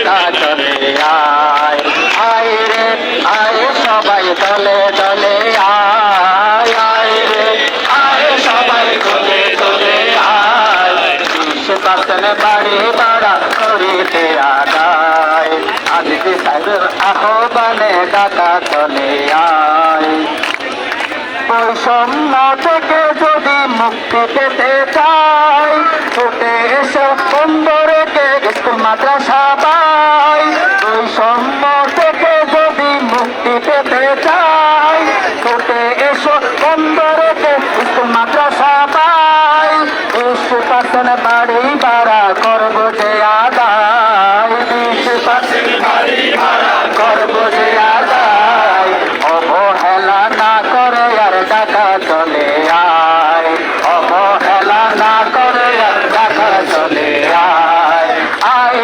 ডাকা চলে আয়। আয় রে আয় সবাই আয় আয় রে আয় সবাই আয় পাতন বাড়ি বাড়া করিতে চলে আয় বৈষম্য থেকে যদি মুক্তি পেতে চাই ছুটে এসো স্কুল মাদ্রাসা পাই বৈষম্য থেকে যদি মুক্তি পেতে চাই ছুটে এসো স্কুল মাদ্রাসা পাই বিশ্ব পাতন বাড়ি বাড়া করব যে আদায়। বিশ্ব পাতন বাড়ি বাড়া করব যে আদায়। অবহেলা না করে আর টাকা চলে আয়। অবহেলা না করে আর টাকা চলে আয়। আয়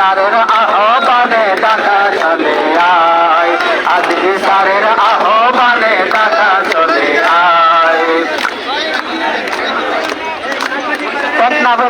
সারের আহ্বানে টাকা চলে আয়। আজকে সারের আহ্বানে টাকা চলে আয়। পদ্মাব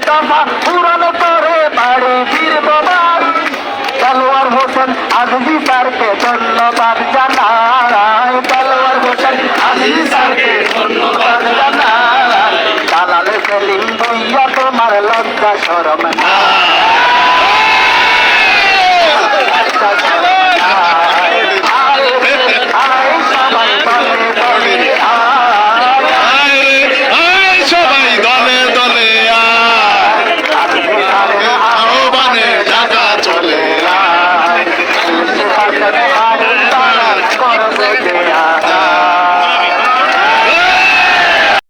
দফা পূরণ করে বাড়ি ফিরব ভাই। তলোয়ার হোসেন আজমি স্যারকে ধন্যবাদ জানাই তলোয়ার হোসেন আজমি স্যারকে ধন্যবাদ জানাই দালালে সেলিম ভুইয়া তোমার লজ্জা সরম ஓகே